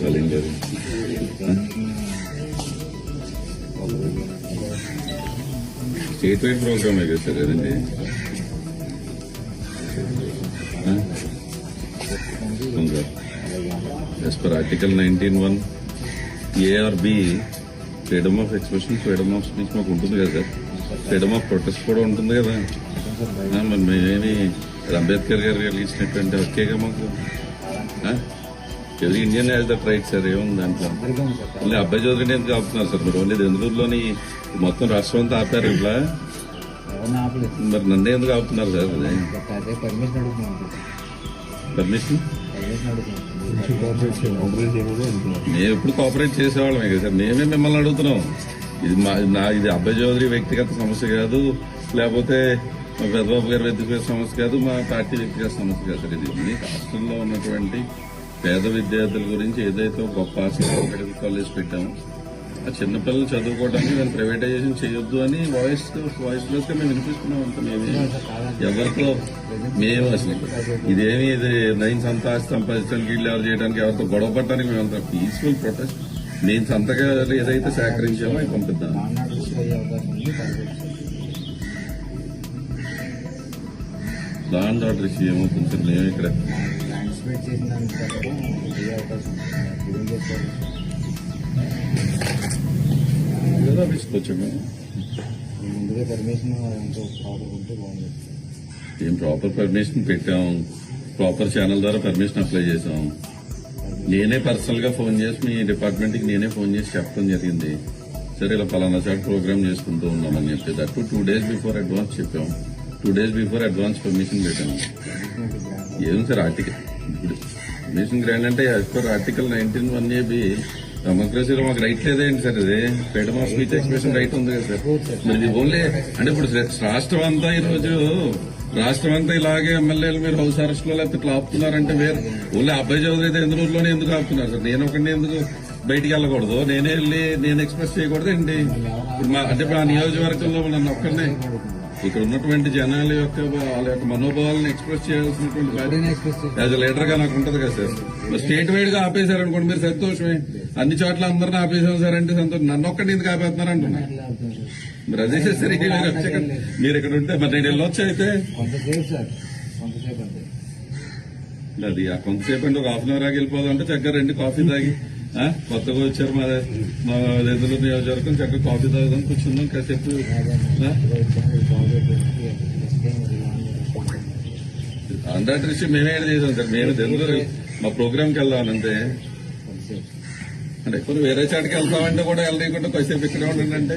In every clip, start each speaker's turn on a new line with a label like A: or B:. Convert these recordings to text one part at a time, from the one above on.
A: Kalaignar state wide ప్రోగ్రామే కదా sir అదండి sir as per article nineteen one ARB freedom of expression freedom of speech మాకు ఉంటుంది కదా sir freedom of protest కూడా ఉంటుంది కదా. మరి మేమేమి అంబేద్కర్ గారు కలిగించినటువంటి ఒకేగా మాకు ఎవరి Indian has that right sir ఏముంది దాంట్లో? ఓన్లీ అబ్బాయి చౌదరిని ఎందుకు ఆపుతున్నారు సార్? మీరు ఓన్లీ దెందులూరులోని మొత్తం రాష్ట్రం అంతా ఆపారు ఇట్లా? మరి నన్నే ఎందుకు ఆపుతున్నారు సార్? అది
B: పర్మిషన్
A: మేము ఎప్పుడు కోఆపరేట్ చేసేవాళ్ళమే కదా సార్. మేమే మిమ్మల్ని అడుగుతున్నాం. ఇది మా నా ఇది అబ్బాయి చౌదరి వ్యక్తిగత సమస్య కాదు లేకపోతే మా పెద్దబాబు గారి వ్యక్తిగత సమస్య కాదు మా పార్టీ వ్యక్తిగత సమస్య కాదు సార్ ఇది. మీ రాష్ట్రంలో ఉన్నటువంటి పేద విద్యార్థుల గురించి ఏదైతే గొప్ప ఆశయం మెడికల్ కాలేజ్ పెట్టామో ఆ చిన్నపిల్లలు చదువుకోవడానికి దాన్ని ప్రైవేటైజేషన్ చేయొద్దు అని వాయిస్ వాయిస్ లెస్గా మేము వినిపిస్తున్నాం అంత ఎవరితో మేము అసలు ఇదేమి ఇది నైన్ సంత సంపాదించడానికి వీళ్ళు ఎవరు చేయడానికి ఎవరితో గొడవ పడటానికి మేమంతా పీస్ఫుల్ ప్రొటెస్ట్ నేను సంతగా ఏదైతే సేకరించామో అవి పంపిద్దాం. దాని ఆర్డర్ ఇచ్చి ఏమవుతుంది సార్ మేము ఇక్కడ. తీసుకొచ్చాము.
B: ముందుగా పర్మిషన్
A: ఏం ప్రాపర్ పర్మిషన్ పెట్టాం. ప్రాపర్ ఛానల్ ద్వారా పర్మిషన్ అప్లై చేసాం నేనే పర్సనల్గా ఫోన్ చేసి మీ డిపార్ట్మెంట్కి నేనే ఫోన్ చేసి చెప్పడం జరిగింది. సరే ఇలా పలానా చోట ప్రోగ్రామ్ చేసుకుంటూ ఉన్నామని చెప్పి that two days before advance చెప్పాం. Two days before advance permission పెట్టాము ఏం సార్ ఆర్టికల్ ఇప్పుడు పర్మిషన్ గ్రాండ్ అంటే as per article nineteen one AB డెమోక్రసీలో మాకు రైట్ లేదేంటి సార్ ఇది? Freedom of speech expression right ఉంది కదా సార్. మరి ఇది ఓన్లీ అంటే ఇప్పుడు రాష్ట్రం అంతా ఈ రోజు రాష్ట్రం అంతా ఇలాగే ఎమ్మెల్యేలు మీరు హౌస్ అరెస్ట్లో లేకపోతే ఇట్లా ఆపుతున్నారంటే వేరు. ఓన్లీ అబ్బాయి చౌదరి అయితే ఎందులోనే ఎందుకు ఆపుతున్నారు సార్? నేను ఒకటి ఎందుకు బయటికి వెళ్ళకూడదు? నేనే వెళ్ళి నేను ఎక్స్ప్రెస్ చేయకూడదు ఏంటి ఇప్పుడు మా అంటే మా నియోజకవర్గంలో నన్ను ఒక్కనే ఇక్కడ ఉన్నటువంటి జనాల యొక్క వాళ్ళ యొక్క మనోభావాలను ఎక్స్ప్రెస్ చేయాల్సినటువంటి యాజ్ లీడర్గా నాకు ఉంటది కదా సార్. స్టేట్ వైడ్గా ఆపేశారు అనుకోండి మీరు సంతోషమే. అన్ని చోట్ల అందరిని ఆపేసాం సార్ అంటే సంతోషం. నన్ను ఒక్కటి ఎందుకు ఆపేస్తున్నారు అంటున్నా. మరి అదే సరే మీరు ఇక్కడ ఉంటే మరి నేను వెళ్ళొచ్చు అయితే?
B: కొంతసేపు సార్ కొంతసేపు అంతే.
A: అది ఆ కొంతసేపు అంటే ఒక హాఫ్ అన్ అవర్ ఆగి వెళ్ళిపోదాం అంటే చక్కగా రెండు కాఫీ తాగి. కొత్తగా వచ్చారు మా మా ఎదురు నియోజకవర్గం చక్కగా కాఫీ తాగుదాం కూర్చుందాం కాసేపు? అందాటి విషయం మేమే చేసాం సార్ మేము తెలుగు మా ప్రోగ్రామ్కి వెళ్దాం అంతే. అంటే ఇప్పుడు వేరే చాటికి వెళ్తామంటే కూడా వెళ్ళకుండా కాసేపు ఇక్కడ ఉండండి అంటే.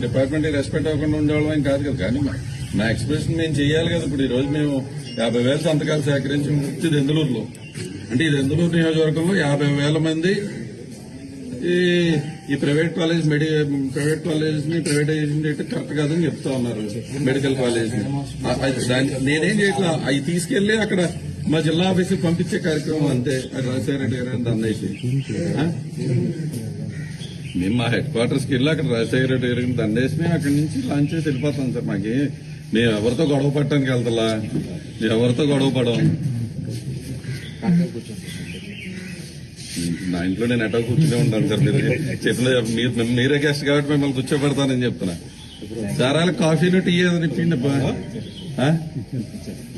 A: డిపార్ట్మెంట్ రెస్పెక్ట్ అవ్వకుండా ఉండేవాళ్ళం ఏం కాదు కదా. కానీ మా- ఎక్స్ప్రెషన్ మేము చేయాలి కదా. ఇప్పుడు ఈ రోజు మేము యాభై వేల సంతకాలు సేకరించి వచ్చింది ఎందులూరులో. అంటే ఈ ఎందులూరు నియోజకవర్గంలో యాభై వేల మంది ఈ ఈ ప్రైవేట్ కాలేజ్ మెడి ప్రైవేట్ కాలేజ్ని ప్రైవేటైజేషన్ చేయటం కరెక్ట్ కాదని చెప్తా ఉన్నారు మెడికల్ కాలేజ్ని నేనేం చేయట్లా? అవి తీసుకెళ్ళి అక్కడ మా జిల్లా ఆఫీస్కి పంపించే కార్యక్రమం అంతే. అది రాజశేఖర రెడ్డి గారు అందైతే మేము మా హెడ్ క్వార్టర్స్కి వెళ్ళి అక్కడ రాజశేఖర రెడ్డి గారికి దండేసి మేము అక్కడి నుంచి లాంచ్ చేసి వెళ్ళిపోతాం సార్ మాకి. మేము ఎవరితో గొడవ పట్టడానికి వెళ్తలా? ఎవరితో గొడవ పడం నా ఇంట్లో నేను ఎటో కూర్చునే ఉంటాను సార్. మీరు చెప్పిన మీరు మీరే గెస్ట్ కాబట్టి మిమ్మల్ని కూర్చోబెడతానని చెప్తున్నా. సారాలు కాఫీలు టీ ఏదో ఇప్పిండి అబ్బా.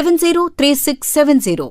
C: 703670.